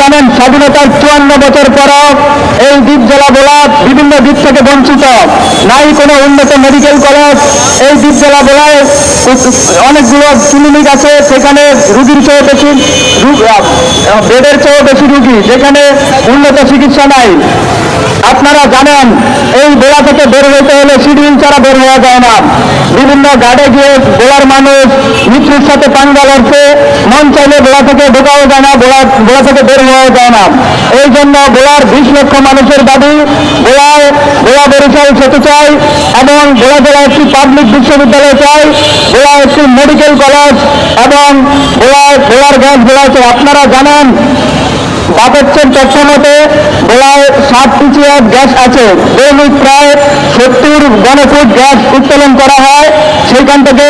জানেন, স্বাধীনতার চুয়ান্ন বছর পরও এই দ্বীপ জেলা বোলার বিভিন্ন দ্বীপ থেকে বঞ্চিত। নাই কোনো উন্নত মেডিকেল কলেজ এই দ্বীপ জেলা বোলায় অনেকগুলো ক্লিনিক আছে, সেখানে রুগীর চেয়ে বেশি বেডের চেয়ে বেশি রুগী, যেখানে উন্নত চিকিৎসা নাই। আপনারা জানেন, এই গোলা থেকে বের হইতে হলে সিঁড়ি ছাড়া বের হওয়া যায় না। বিভিন্ন গাড়ে গিয়ে গোলার মানুষ মৃত্যুর সাথে পাঙ্গা লড়ছে, মন চাইলে গোলা থেকে ঢোকাও যায় না, গোলা গোলা থেকে বের হওয়া যায় না। এই জন্য গোলার বিশ লক্ষ মানুষের দাবি, গোলায় গোলা বরিশাল সেতু চাই এবং গোলা জেলা একটি পাবলিক বিশ্ববিদ্যালয় চাই গোলা একটি মেডিকেল কলেজ এবং গোলায় গোলার গ্যাস গোলা আপনারা জানেন বাপেচ্ছের তথ্য মতে গোলায় সাত পিছিয়ে গ্যাস আছে। দৈনিক প্রায় সত্তর ঘনফুট গ্যাস উত্তোলন করা হয়। সেইখান থেকে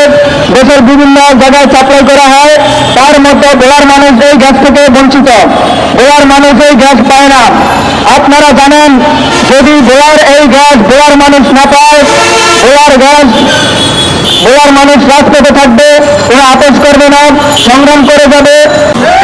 দেশের বিভিন্ন জায়গায় সাপ্লাই করা হয়। তার মধ্যে গোলার মানুষ এই গ্যাস থেকে বঞ্চিত। গোলার মানুষ এই গ্যাস পায় না। আপনারা জানেন, যদি গোলার এই গ্যাস গোলার মানুষ না পায় গোলার গ্যাস গোয়ার মানুষ রাজপথে থাকবে ওরা আপোষ করবে না, সংগ্রাম করে যাবে।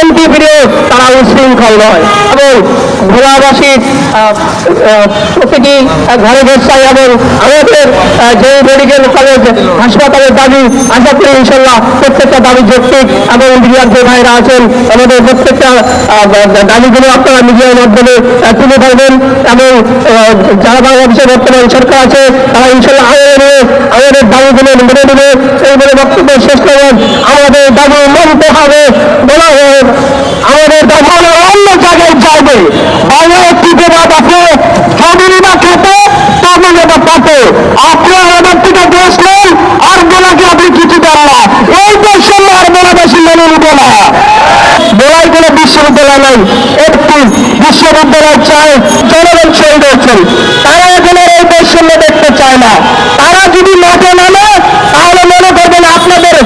শান্তি প্রিয় তারা উশৃঙ্খল নয়। এবং গোলাবাসী প্রতিটি ঘরে ঘর চাই এবং আমাদের যে মেডিকেল কলেজ, হাসপাতালের দাবি আশা করি ইনশাল্লাহ প্রত্যেকটা দাবি যৌক্তিক এবং মিডিয়ার যে ভাইরা আছেন, আমাদের প্রত্যেকটা দাবিগুলো আপনারা মিডিয়ার মাধ্যমে তুলে ধরবেন এবং যারা বাংলাদেশের বর্তমান সরকার আছে, তারা ইনশাল্লাহ নিয়ে আমাদের দাবিগুলো মেনে নেবে এই বলে বক্তব্য শেষ করবেন আমাদের দাবি মানতে হবে বলা হোক আমাদের দাবি অন্য জায়গায় যাবে বাইরে একটি বিবাদ আছে জমিন বা খেতে তবে বা পাতে। আপনি আমাদের থেকে দেশ নেন, আর গোলাকে আপনি কিছু দেন না। এই বৈষম্য আর বাংলাদেশি মেনে নিব না। বলাই কোনো বিশ্ববিদ্যালয় নেই, একটি বিশ্ববিদ্যালয় চায়, জনগণ শহীদ হয়েছেন তারা এখন এই বৈষম্য দেখতে চায় না তারা যদি মাঠে নামে তাহলে মনে করবেন আপনাদের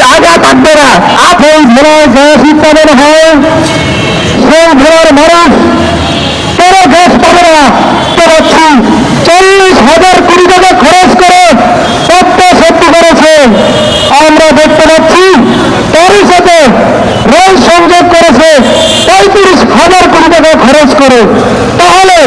জায়গা থাকবে না আপনি ঘোড়া গ্যাস উৎপাদন হয় সেই ঘোড়ার মানুষ কোনো গ্যাস পাবে না। তো হচ্ছি চল্লিশ হাজার কোটি টাকা খরচ করে সবটা সত্য করেছে। আমরা দেখতে পাচ্ছি তারই সাথে রেল সংযোগ করেছে পঁয়ত্রিশ হাজার কোটি টাকা খরচ করে। তাহলে